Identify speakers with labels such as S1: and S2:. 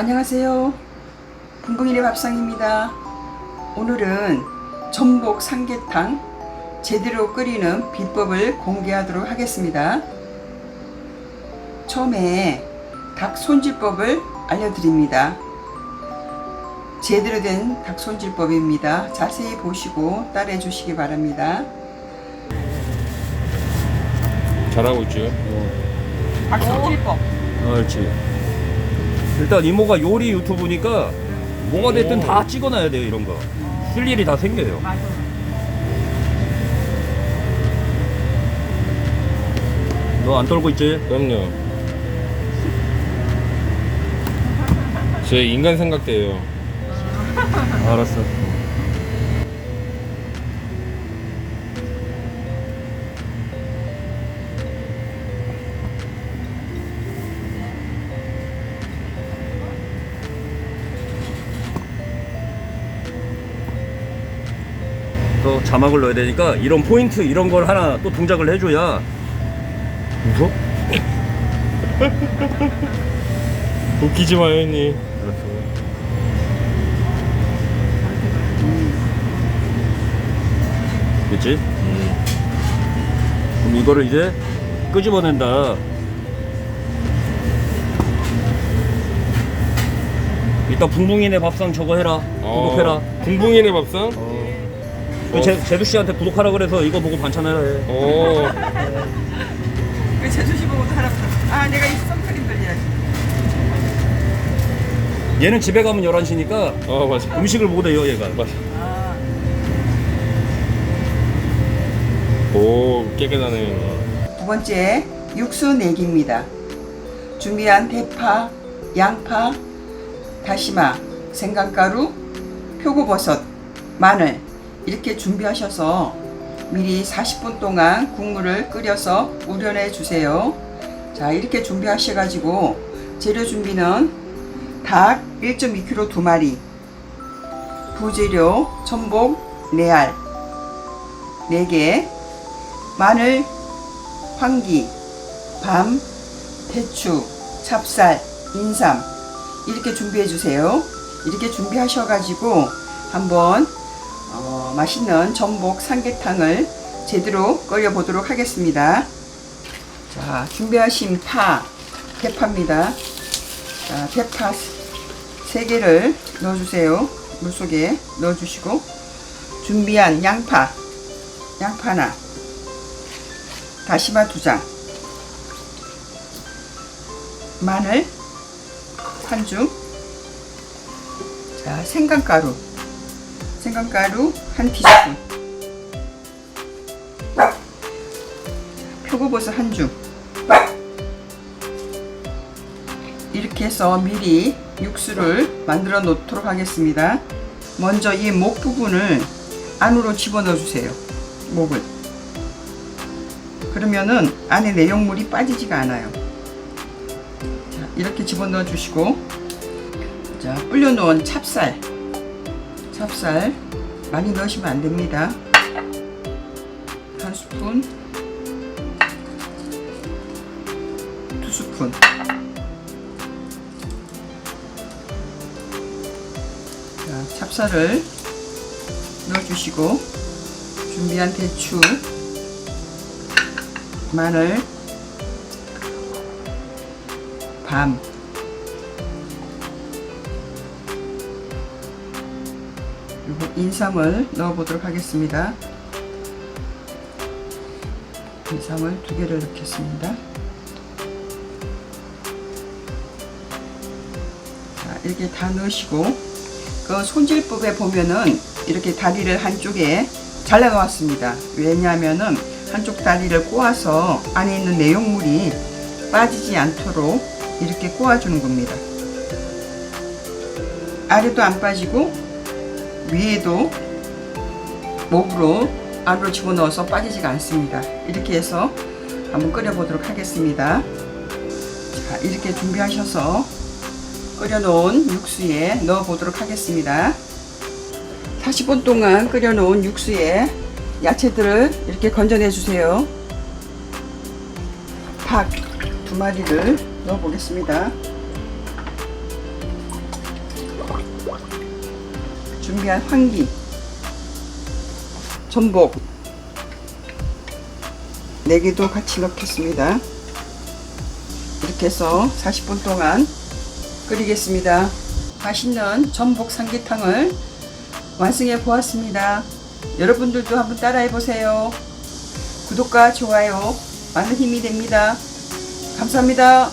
S1: 안녕하세요. 분봉이네 밥상입니다. 오늘은 전복 삼계탕 제대로 끓이는 비법을 공개하도록 하겠습니다. 처음에 닭 손질법을 알려드립니다. 제대로 된 닭 손질법입니다. 자세히 보시고 따라해 주시기 바랍니다.
S2: 잘하고 있지.
S1: 닭 손질법.
S3: 어, 그렇지. 일단 이모가 요리 유튜브니까 뭐가 됐든 다 찍어놔야 돼요 이런 거. 쓸 일이 다 생겨요. 너안 떨고 있지?
S2: 그럼요. 제 인간 생각대예요.
S3: 알았어. 또 자막을 넣어야 되니까 이런 포인트 이런 걸 하나 또 동작을 해줘야 웃어?
S2: 웃기지 마요, 형님.
S3: 알았어. 그치? 그럼 이거를 이제 끄집어낸다. 이따 붕붕이네 밥상 저거 해라. 구독해라.
S2: 어, 붕붕이네 밥상?
S3: 그 제, 제두 씨한테 구독하라 그래서 이거 보고 반찬해라 해.
S2: 어,
S1: 그 제주시 보고도 하라고. 아, 내가 이 선크림 돌려야지.
S3: 얘는 집에 가면 11시니까
S2: 어, 맞아.
S3: 음식을 못 해요, 얘가.
S2: 맞아.
S1: 아,
S2: 오, 깨끗하네.
S1: 두 번째, 육수 내기입니다. 준비한 대파, 양파, 다시마, 생강가루, 표고버섯, 마늘 이렇게 준비하셔서 미리 40분 동안 국물을 끓여서 우려내 주세요. 자, 이렇게 준비하셔 가지고 재료 준비는 닭 1.2kg 두 마리, 부재료 전복 4알 4개, 마늘 황기, 밤, 대추, 찹쌀, 인삼 이렇게 준비해 주세요. 이렇게 준비하셔 가지고 한번 어, 맛있는 전복 삼계탕을 제대로 끓여 보도록 하겠습니다. 자, 준비하신 파, 대파입니다. 자, 대파 3개를 넣어주세요. 물속에 넣어주시고 준비한 양파, 양파 하나, 다시마 두 장, 마늘 한 줌, 자 생강가루, 생강가루 한 티스푼, 표고버섯 한 줌. 이렇게 해서 미리 육수를 만들어 놓도록 하겠습니다. 먼저 이 목 부분을 안으로 집어넣어 주세요. 목을. 그러면은 안에 내용물이 빠지지가 않아요. 자, 이렇게 집어넣어 주시고, 자, 불려놓은 찹쌀. 찹쌀 많이 넣으시면 안 됩니다. 한 스푼, 두 스푼. 자, 찹쌀을 넣어주시고, 준비한 대추, 마늘, 밤, 인삼을 넣어보도록 하겠습니다. 인삼을 두 개를 넣겠습니다. 자, 이렇게 다 넣으시고, 그 손질법에 보면은 이렇게 다리를 한쪽에 잘라 놓았습니다. 왜냐하면은 한쪽 다리를 꼬아서 안에 있는 내용물이 빠지지 않도록 이렇게 꼬아주는 겁니다. 아래도 안 빠지고 위에도 목으로 안으로 집어넣어서 빠지지가 않습니다. 이렇게 해서 한번 끓여보도록 하겠습니다. 자, 이렇게 준비하셔서 끓여놓은 육수에 넣어보도록 하겠습니다. 40분 동안 끓여놓은 육수에 야채들을 이렇게 건져내 주세요. 닭두 마리를 넣어 보겠습니다. 준비한 황기, 전복, 네 개도 같이 넣겠습니다. 이렇게 해서 40분 동안 끓이겠습니다. 맛있는 전복 삼계탕을 완성해 보았습니다. 여러분들도 한번 따라해 보세요. 구독과 좋아요 많은 힘이 됩니다. 감사합니다.